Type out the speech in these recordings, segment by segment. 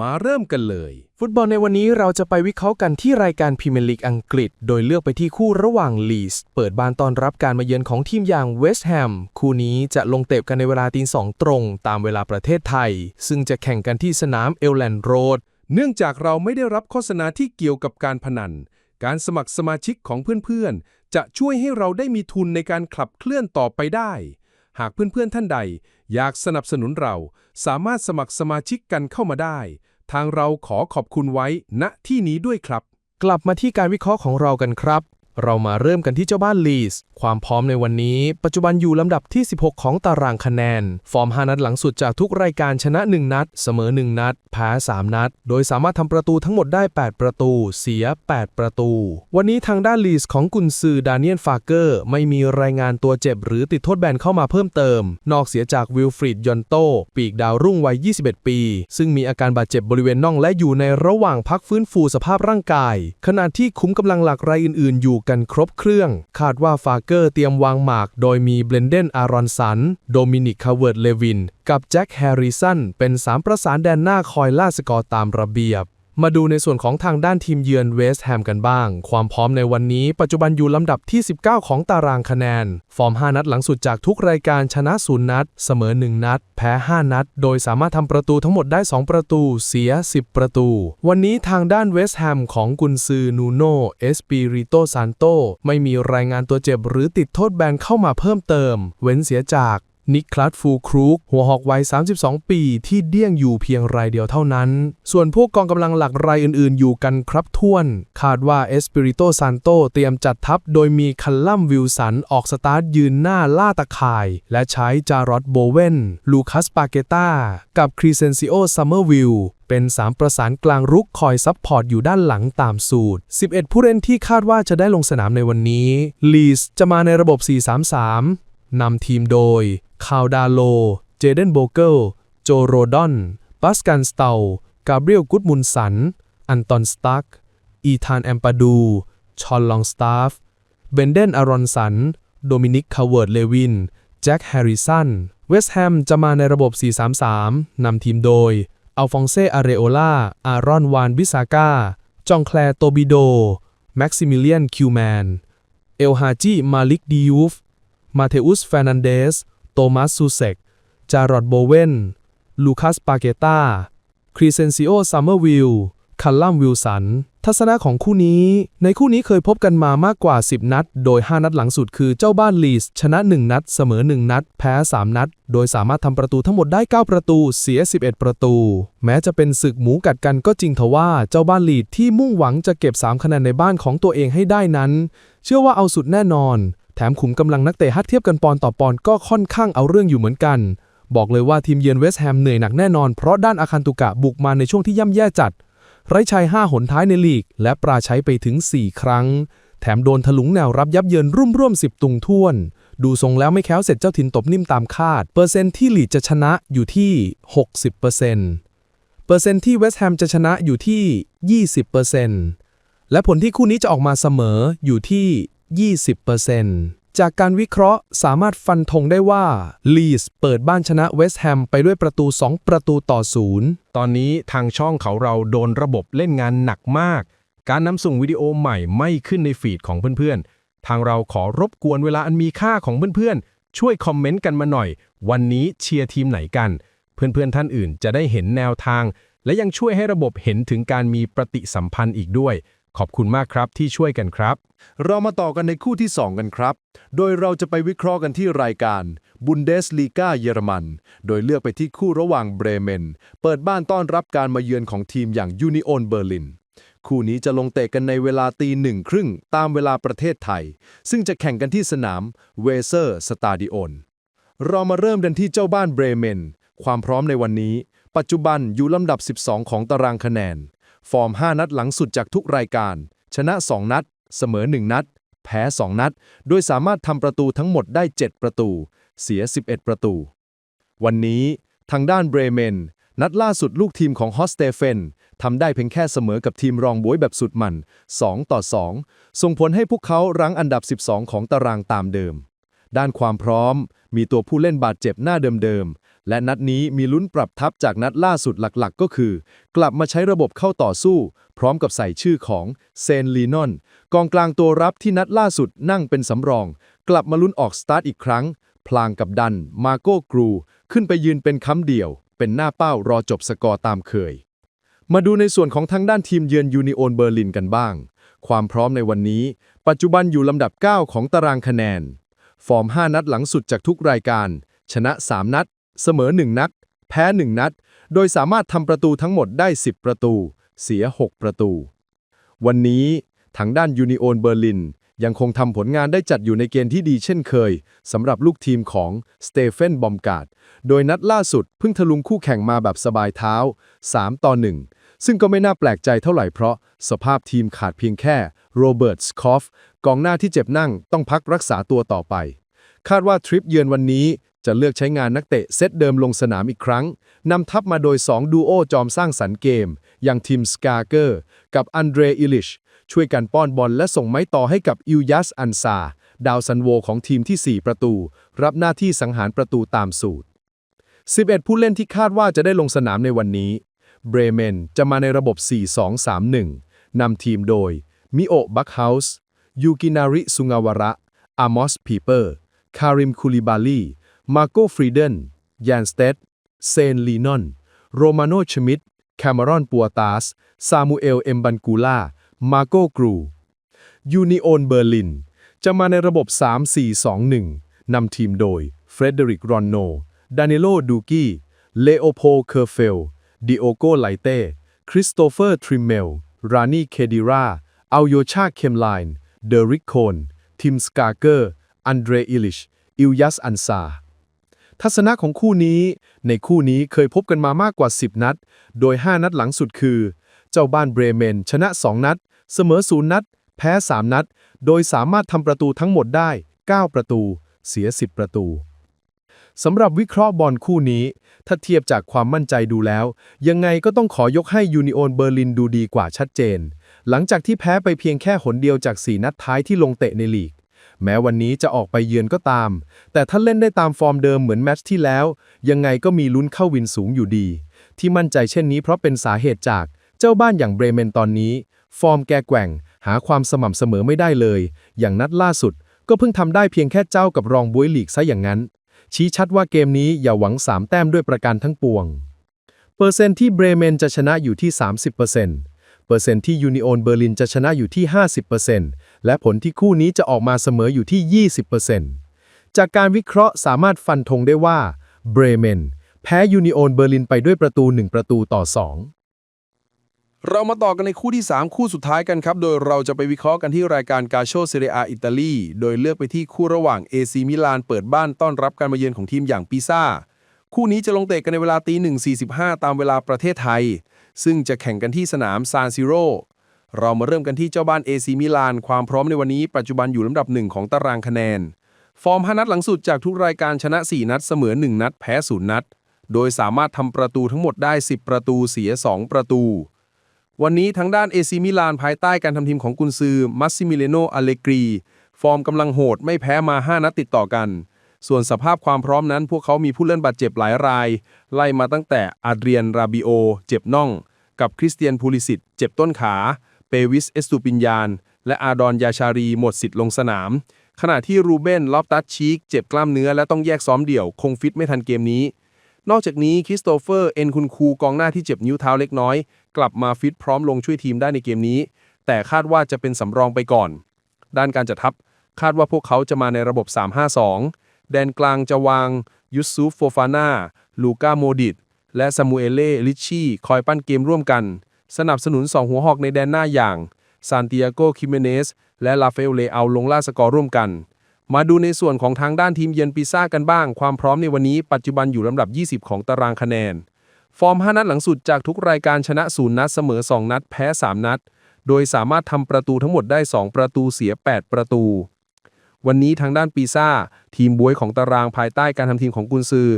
มาเริ่มกันเลย ฟุตบอลในวันนี้เราจะไปวิเคราะห์กันที่รายการพรีเมียร์ลีกอังกฤษ โดยเลือกไปที่คู่ระหว่างลีสเปิดบานตอนรับการมาเยือนของทีมอย่างเวสต์แฮมคู่นี้จะลงเตะกันในเวลาตีสองตรง ตามเวลาประเทศไทย ซึ่งจะแข่งกันที่สนามเอลแลนด์โรดเนื่องจากเราไม่ได้รับโฆษณาที่เกี่ยวกับการพนัน การสมัครสมาชิกของเพื่อนๆ จะช่วยให้เราได้มีทุนในการขับเคลื่อนต่อไปได้ หากเพื่อนๆท่านใด อยากสนับสนุนเรา สามารถสมัครสมาชิกกันเข้ามาได้ ทางเราขอขอบคุณไว้ณที่นี้ด้วยครับ กลับมาที่การวิเคราะห์ของเรากันครับ เรามาเริ่มกันที่เจ้าบ้านลีส ความพร้อมในวันนี้ ปัจจุบันอยู่ลำดับที่ 16 ของตารางคะแนน ฟอร์ม 5 นัดหลังสุดจากทุกรายการชนะ 1 นัด เสมอ 1 นัด แพ้ 3 นัด โดยสามารถทำประตูทั้งหมดได้ 8 ประตู เสีย 8 ประตู วันนี้ทางด้านลีสของกุนซือดานิเอลฟาเกอร์ ไม่มีรายงานตัวเจ็บ หรือติดโทษแบนเข้ามาเพิ่มเติม นอกเสียจากวิลฟรีดยอนโต ปีกดาวรุ่งวัย 21 ปี ซึ่งมีอาการบาดเจ็บบริเวณน่องและอยู่ในระหว่างพักฟื้นฟูสภาพร่างกาย ขณะที่คุ้มกำลังหลักรายอื่น ๆ อยู่กันครบเครื่อง คาดว่าฟาเกอร์เตรียมวางหมาก โดยมีเบรนเดนอารอนสัน โดมินิกคาเวิร์ดเลวิน กับแจ็คแฮร์ริสันเป็นสามประสานแดนหน้าคอยล่าสกอร์ตามระเบียบ มาดูในส่วนของทางด้านทีมเยือนเวสต์แฮมกันบ้าง ความพร้อมในวันนี้ปัจจุบันอยู่ลำดับที่ 19 ของตารางคะแนน ฟอร์ม 5 นัดหลังสุดจากทุกรายการชนะ 0 นัด เสมอ 1 นัด แพ้ 5 นัด โดยสามารถทำประตูทั้งหมดได้ 2 ประตู เสีย 10 ประตู วันนี้ทางด้านเวสต์แฮมของกุนซือนูโนเอสปิริโตซานโตไม่มีรายงานตัวเจ็บหรือติดโทษแบนเข้ามาเพิ่มเติม เว้นเสียจาก นิคลัสฟูครูกหัวหอกวัย 32 ปี ที่เดี้ยงอยู่เพียงรายเดียวเท่านั้น ส่วนพวกกองกำลังหลักรายอื่นๆ อยู่กันครับถ้วน คาดว่าเอสปิริโตซานโตเตรียมจัดทัพ โดยมีคัลลัมวิลสันออกสตาร์ทยืนหน้าล่าตะข่าย และใช้จารอดโบเวนลูคัสปาเกตากับครีเซนซิโอซัมเมอร์วิลเป็น 3 ประสานกลางรุกคอยซับพอร์ตอยู่ด้านหลังตามสูตร 11 ผู้เล่นที่คาดว่าจะได้ลงสนามในวันนี้ ลีสจะมาในระบบ 4-3-3นำทีมโดย คาวดาโล เจเดนโบเกิล โจโรดอน ปัสกันสเตลกาเบรียลกุดมุนสัน อันตอนสตัก อีธานแอมปาดู ชอนลองสตาฟ เบนเดนอารอนสัน โดมินิกคาเวิร์ดเลวิน แจ็คแฮร์ริสัน เวสต์แฮมจะมาในระบบ 4-3-3 นำทีมโดย อัลฟองเซอาเรโอลา อารอนวานบิซาก้า จองแคลร์โตบิโด แม็กซิมิเลียนคิวแมน เอลฮาจิ มาลิกดิยูฟ มาเทอุสเฟรนันเดส โตมัสซูเซก จารอดโบเวน ลูคัสปาเกตาครีเซนซิโอซัมเมอร์วิลคัลลัมวิลสัน ทัศนะของคู่นี้ ในคู่นี้เคยพบกันมามากกว่า 10 นัด โดย 5 นัดหลังสุดคือเจ้าบ้านลีส ชนะ 1 นัด เสมอ 1 นัด แพ้ 3 นัด โดยสามารถทำประตูทั้งหมดได้ 9 ประตู เสีย 11 ประตู แม้จะเป็นศึกหมูกัดกันก็จริงทว่าเจ้าบ้านลีดที่มุ่งหวังจะเก็บ 3 คะแนนในบ้านของตัวเองให้ได้นั้น เชื่อว่าเอาสุดแน่นอน แถมขุมกำลังนักเตะฮัดเทียบกันปอนต่อปอนก็ค่อนข้างเอาเรื่องอยู่เหมือนกัน บอกเลยว่าทีมเยือนเวสต์แฮมเหนื่อยหนักแน่นอนเพราะด้านอาคันตุกะบุกมาในช่วงที่ย่ำแย่จัด ไร้ชัย 5 หนท้ายในลีก และปราใช้ไปถึง 4 ครั้ง แถมโดนถลุงแนวรับยับเยินรุ่มร่วม10 ตุงท่วน ดูทรงแล้วไม่แค้วเสร็จเจ้าถิ่นตบนิ่มตามคาด เปอร์เซ็นต์ที่ลีดจะชนะอยู่ที่ 60%เปอร์เซ็นต์เปอร์เซ็นต์ที่เวสต์แฮมจะชนะอยู่ที่ 20%และผลที่คู่นี้จะออกมาเสมออยู่ที่ 20%จากการวิเคราะห์สามารถฟันธงได้ว่าลีสเปิดบ้านชนะเวสต์แฮมไปด้วยประตู 2 ประตูต่อศูนย์ตอนนี้ทางช่องเขาเราโดนระบบเล่นงานหนักมาก การนำส่งวิดีโอใหม่ไม่ขึ้นในฟีดของเพื่อนๆ ทางเราขอรบกวนเวลาอันมีค่าของเพื่อนๆ ช่วยคอมเมนต์กันมาหน่อย วันนี้เชียร์ทีมไหนกัน เพื่อนๆท่านอื่นจะได้เห็นแนวทาง และยังช่วยให้ระบบเห็นถึงการมีปฏิสัมพันธ์อีกด้วย ขอบคุณมากครับที่ช่วยกันครับ เรามาต่อกันในคู่ที่ 2 กันครับ โดยเราจะไปวิเคราะห์กันที่รายการบุนเดสลีกาเยอรมัน โดยเลือกไปที่คู่ระหว่างเบรเมน เปิดบ้านต้อนรับการมาเยือนของทีมอย่างยูนิโอนเบอร์ลินคู่นี้จะลงเตะกันในเวลาตีหนึ่งครึ่งตามเวลาประเทศไทย ซึ่งจะแข่งกันที่สนามเวเซอร์สตาดิโอนเรามาเริ่มกันที่เจ้าบ้านเบรเมน ความพร้อมในวันนี้ ปัจจุบันอยู่ลำดับ 12 ของตารางคะแนน ฟอร์ม 5 นัดหลังสุดจากทุกรายการ ชนะ 2 นัด เสมอ 1 นัด แพ้ 2 นัด โดยสามารถทำประตูทั้งหมดได้ 7 ประตู เสีย 11 ประตู วันนี้ ทางด้านเบรเมน นัดล่าสุดลูกทีมของฮอสเตเฟนทำได้เพียงแค่เสมอกับทีมรองบวยแบบสุดมัน 2 ต่อ 2 ส่งผลให้พวกเขารั้งอันดับ 12 ของตารางตามเดิม ด้านความพร้อม มีตัวผู้เล่นบาดเจ็บหน้าเดิมๆ และนัดนี้มีลุ้นปรับทับจากนัดล่าสุดหลักๆ ก็คือ กลับมาใช้ระบบเข้าต่อสู้ พร้อมกับใส่ชื่อของเซนลีนอนกองกลางตัวรับที่นัดล่าสุดนั่งเป็นสำรอง กลับมาลุ้นออกสตาร์ทอีกครั้ง พลางกับดัน มาโก้กรู ขึ้นไปยืนเป็นค้ำเดี่ยว เป็นหน้าเป้ารอจบสกอร์ตามเคย มาดูในส่วนของทางด้านทีมเยือนยูนิโอนเบอร์ลินกันบ้าง ความพร้อมในวันนี้ ปัจจุบันอยู่ลำดับ 9 ของตารางคะแนน ฟอร์ม 5 นัดหลังสุดจากทุกรายการ ชนะ 3 นัด เสมอ 1 นัด แพ้ 1 นัด โดยสามารถทำประตูทั้งหมดได้ 10 ประตู เสีย 6 ประตู วันนี้ทางด้านยูนิโอนเบอร์ลินยังคงทำผลงานได้จัดอยู่ในเกณฑ์ที่ดีเช่นเคยสำหรับลูกทีมของสเตเฟนบอมการ์ด โดยนัดล่าสุดเพิ่งทะลุงคู่แข่งมาแบบสบายเท้า 3 ต่อ 1 ซึ่งก็ไม่น่าแปลกใจเท่าไหร่เพราะสภาพทีมขาดเพียงแค่โรเบิร์ตสคอฟกองหน้าที่เจ็บนั่งต้องพักรักษาตัวต่อไป คาดว่าทริปเยือนวันนี้จะเลือกใช้งานนักเตะเซตเดิมลงสนามอีกครั้ง นำทัพมาโดย 2 ดูโอจอมสร้างสรรค์เกม อย่างทีมสกาเกอร์กับอันเดรอิลิช ช่วยกันป้อนบอลและส่งไม้ต่อให้กับอิลยัสอันซา ดาวซันโวของทีมที่ 4 ประตู รับหน้าที่สังหารประตูตามสูตร 11 ผู้เล่นที่คาดว่าจะได้ลงสนามในวันนี้ เบรเมนจะมาในระบบ 4-2-3-1 นำทีมโดย มิโอะบัคเฮาส์ ยูกินาริซุงาวาระ อามอส พีเปอร์ คาริม คูลิบาลี มาโกฟรีเดนยานสเตดเซน ลีนอน โรมาโนชมิดแคมารอน ปัวตาส ซามูเอล เอมบันกูล่า มาโกกรู ยูนิโอน เบอร์ลิน จะมาในระบบ 3-4-2-1 นำทีมโดย เฟรเดริก รอนโน ดานิโล ดูกี้ เลโอโพ เคอร์เฟล ดิโอโกไลเต้ คริสโตเฟอร์ทริมเมล รานีเคดิราอัลโยชาเคมไลน์ เดริกโคน ทิมสกาเกอร์ อันเดรอิลิช อิลยัสอันซา ทัศนะของคู่นี้ ในคู่นี้เคยพบกันมามากกว่า 10 นัด โดย 5 นัดหลังสุดคือ เจ้าบ้านเบรเมน ชนะ 2 นัด เสมอ 0 นัด แพ้ 3 นัด โดยสามารถทำประตูทั้งหมดได้ 9 ประตู เสีย 10 ประตู สำหรับวิเคราะห์บอลคู่นี้ ถ้าเทียบจากความมั่นใจดูแล้ว ยังไงก็ต้องขอยกให้ยูนิโอนเบอร์ลินดูดีกว่าชัดเจน หลังจากที่แพ้ไปเพียงแค่หนเดียวจาก 4 นัดท้ายที่ลงเตะในลีก แม้วันนี้จะออกไปเยือนก็ตาม แต่ถ้าเล่นได้ตามฟอร์มเดิมเหมือนแมตช์ที่แล้ว ยังไงก็มีลุ้นเข้าวินสูงอยู่ดี ที่มั่นใจเช่นนี้เพราะเป็นสาเหตุจากเจ้าบ้านอย่างเบรเมนตอนนี้ ฟอร์มแกแกว่ง หาความสม่ำเสมอไม่ได้เลย อย่างนัดล่าสุด ก็เพิ่งทำได้เพียงแค่เจ้ากับรองบวยลีกซะอย่างนั้น ชี้ชัดว่าเกมนี้อย่าหวัง 3 แต้มด้วยประการทั้งปวง เปอร์เซ็นต์ที่เบรเมนจะชนะอยู่ที่ 30%เปอร์เซ็นต์เปอร์เซ็นต์ที่ยูนิโอนเบอร์ลินจะชนะอยู่ที่ 50%และผลที่คู่นี้จะออกมาเสมออยู่ที่ 20%จากการวิเคราะห์สามารถฟันธงได้ว่าเบรเมนแพ้ยูนิโอนเบอร์ลินไปด้วยประตู 1 ประตูต่อ 2 เรามาต่อกันในคู่ที่ 3 คู่สุดท้ายกันครับ โดยเราจะไปวิเคราะห์กันที่รายการกาโชเซเรียอิตาลี โดยเลือกไปที่คู่ระหว่าง AC มิลานเปิดบ้านต้อนรับการมาเยือนของทีมอย่างปิซ่า คู่นี้จะลงเตะกันในเวลาตี1.45ตามเวลาประเทศไทย ซึ่งจะแข่งกันที่สนามซานซิโรเรามาเริ่มกันที่เจ้าบ้าน AC มิลานความพร้อมในวันนี้ปัจจุบันอยู่ลำดับหนึ่งของตารางคะแนน ฟอร์ม5นัดหลังสุดจากทุกรายการชนะ 4 นัดเสมอ 1 นัด แพ้ 0 นัด โดยสามารถทำประตูทั้งหมดได้ 10 ประตูเสีย 2 ประตู วันนี้ทางด้านเอซิมิลานภายใต้การทำทีมของกุนซือมัสซิมิเลโนอเลกรีฟอร์มกำลังโหดไม่แพ้มา 5 นัดติดต่อกัน ส่วนสภาพความพร้อมนั้น พวกเขามีผู้เล่นบาดเจ็บหลายราย ไล่มาตั้งแต่อาเดรียนราบิโอ เจ็บน่อง กับคริสเตียนพูลิสิตเจ็บต้นขา เปวิสเอสตูปินยาน และอาดอนยาชารีหมดสิทธิ์ลงสนาม ขณะที่รูเบนลอฟตัสชีกเจ็บกล้ามเนื้อและต้องแยกซ้อมเดี่ยว คงฟิตไม่ทันเกมนี้นอกจากนี้คริสโตเฟอร์ เอ็นคุณคูกองหน้าที่เจ็บนิ้วเท้าเล็กน้อย กลับมาฟิตพร้อมลงช่วยทีมได้ในเกมนี้ แต่คาดว่าจะเป็นสำรองไปก่อน ด้านการจัดทัพคาดว่าพวกเขาจะมาในระบบ 3-5-2 แดนกลางจะวางยุสซูฟโฟฟาน่าลูก้าโมดิตและซามูเอเล่ลิชชี่ คอยปั้นเกมร่วมกัน สนับสนุน 2 หัวหอกในแดนหน้าอย่างซานติอาโกคิเมเนสและลาเฟลเลอาลงล่าสกอร์ร่วมกัน มาดูในส่วนของทางด้านทีมเยือนปิซ่ากันบ้าง ความพร้อมในวันนี้ปัจจุบันอยู่ลำดับ 20 ของตารางคะแนน ฟอร์ม 5 นัดหลังสุดจากทุกรายการชนะ 0 นัดเสมอ 2 นัด แพ้ 3 นัด โดยสามารถทำประตูทั้งหมดได้ 2 ประตูเสีย 8 ประตู วันนี้ทางด้านปีซ่า ทีมบวยของตารางภายใต้การทำทีมของกุนซือ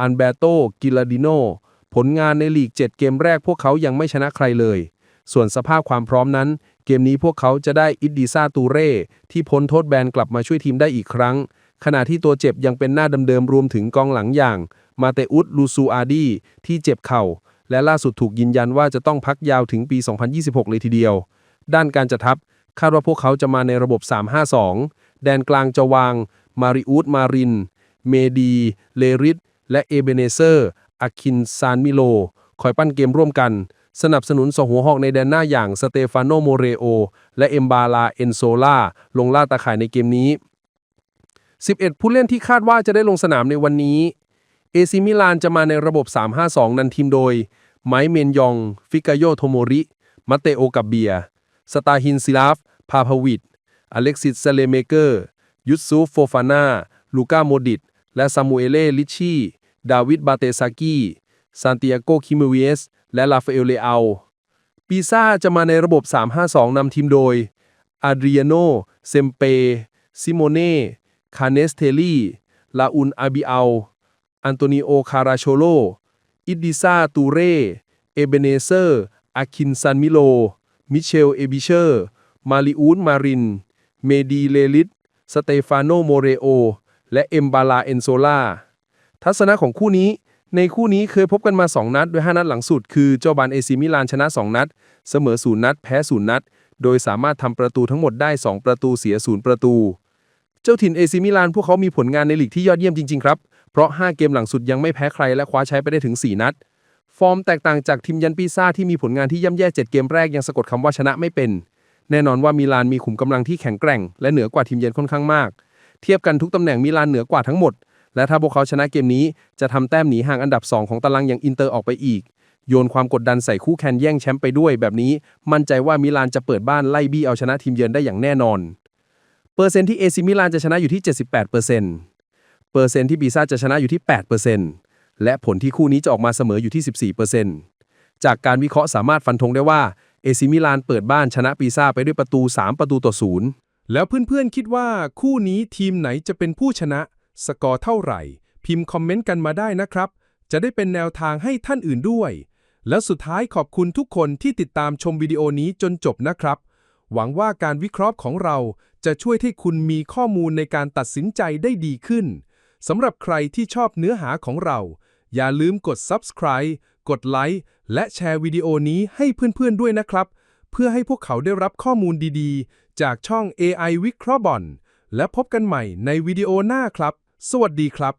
อันเบโต กิลาดิโน ผลงานในลีก 7 เกมแรกพวกเขายังไม่ชนะใครเลย ส่วนสภาพความพร้อมนั้น เกมนี้พวกเขาจะได้อิดดิซาตูเร่ที่พ้นโทษแบนกลับมาช่วยทีมได้อีกครั้ง ขณะที่ตัวเจ็บยังเป็นหน้าเดิมๆรวมถึงกองหลังอย่าง มาเตอุสลูซูอาดีที่เจ็บเข่า และล่าสุดถูกยืนยันว่าจะต้องพักยาวถึงปี 2026 เลยทีเดียว ด้านการจัดทัพคาดว่าพวกเขาจะมาในระบบ 352 แดนกลางจะวาง มาริอุสมาริน เมดี เลริตและเอเบเนเซอร์อาคินซานมิโล คอยปั้นเกมร่วมกัน สนับสนุนสองหัวหอกในแดนหน้าอย่างสเตฟานโนโมเรโอ และเอมบาลาเอนโซล่าลงล่าตาข่ายในเกมนี้ 11 ผู้เล่นที่คาดว่าจะได้ลงสนามในวันนี้ เอซิมิลานจะมาในระบบ 352 นันทีมโดย ไมเมนยอง ฟิกาโยโทโมริ มาเตโอกับเบีย สตาฮินซิลาฟ พาพาวิดอเล็กซิสเซเลเมเกอร์ ยุสซูฟโฟฟาน่า ลูก้าโมดิต และซามูเอเล่ลิชชี่ดาวิด บาเตซากีซานติอาโก คิมเวส และลาฟาเอลเลอาปีซ่าจะมาในระบบ 352 นำทีมโดย อาดริอโน เซมเป ซิโมเน่ คาเนสเทลีลาอุนอาบิอัล อันโตนิโอ คาราโชโล อิดดิซาตูเร่ เอเบเนเซอร์ อาคินซันมิโล มิเชล เอบิเชอร์ มาริอูนมาริน เมดีเลลิต สเตฟานโน โมเรโอ และเอมบาลา เอนโซลาทัศนะของคู่นี้ ในคู่นี้เคยพบกันมา 2 นัด โดย 5 นัดหลังสุด คือ เจ้าบานเอซิมิลานชนะ 2 นัด เสมอ 0 นัด แพ้ 0 นัด โดยสามารถทำประตูทั้งหมดได้ 2 ประตู เสีย 0 ประตู เจ้าถิ่นเอซิมิลาน พวกเขามีผลงานในลีกที่ยอดเยี่ยมจริง ๆ ครับ เพราะ 5 เกมหลังสุดยังไม่แพ้ใครและคว้าใช้ไปได้ถึง 4 นัด ฟอร์มแตกต่างจากทีมยันปีซ่าที่มีผลงานที่ย่ำแย่ 7 เกมแรกยังสะกดคำว่าชนะไม่เป็น แน่นอนว่ามิลานมีขุมกำลังที่แข็งแกร่ง และเหนือกว่าทีมเยือนค่อนข้างมาก เทียบกันทุกตำแหน่งมิลานเหนือกว่าทั้งหมด และถ้าพวกเขาชนะเกมนี้จะทำแต้มหนีห่างอันดับ 2 ของตารางอย่างอินเตอร์ออกไปอีก โยนความกดดันใส่คู่แข่งแย่งแชมป์ไปด้วย แบบนี้มั่นใจว่ามิลานจะเปิดบ้านไล่บี้เอาชนะทีมเยือนได้อย่างแน่นอน เปอร์เซ็นต์ที่เอซิมิลานจะชนะอยู่ที่ 78%เปอร์เซ็นต์ เปอร์เซ็นที่ปีซ่าจะชนะอยู่ที่ 8%และผลที่คู่นี้จะออกมาเสมออยู่ที่ 14%จากการวิเคราะห์สามารถฟันธงได้ว่าเอซิมิลานเปิดบ้านชนะปีซ่าไปด้วยประตู 3 ประตูต่อศูนย์แล้วเพื่อนๆคิดว่าคู่นี้ทีมไหนจะเป็นผู้ชนะ สกอร์เท่าไหร่ พิมพ์คอมเมนต์กันมาได้นะครับ จะได้เป็นแนวทางให้ท่านอื่นด้วย แล้วสุดท้ายขอบคุณทุกคนที่ติดตามชมวิดีโอนี้จนจบนะครับ หวังว่าการวิเคราะห์ของเราจะช่วยให้คุณมีข้อมูลในการตัดสินใจได้ดีขึ้น สำหรับใครที่ชอบเนื้อหาของเรา อย่าลืมกด subscribe กดไลค์และแชร์วิดีโอนี้ให้เพื่อนๆด้วยนะครับ เพื่อให้พวกเขาได้รับข้อมูลดีๆ จากช่อง AI วิเคราะห์บอลและพบกันใหม่ในวิดีโอหน้าครับ สวัสดีครับ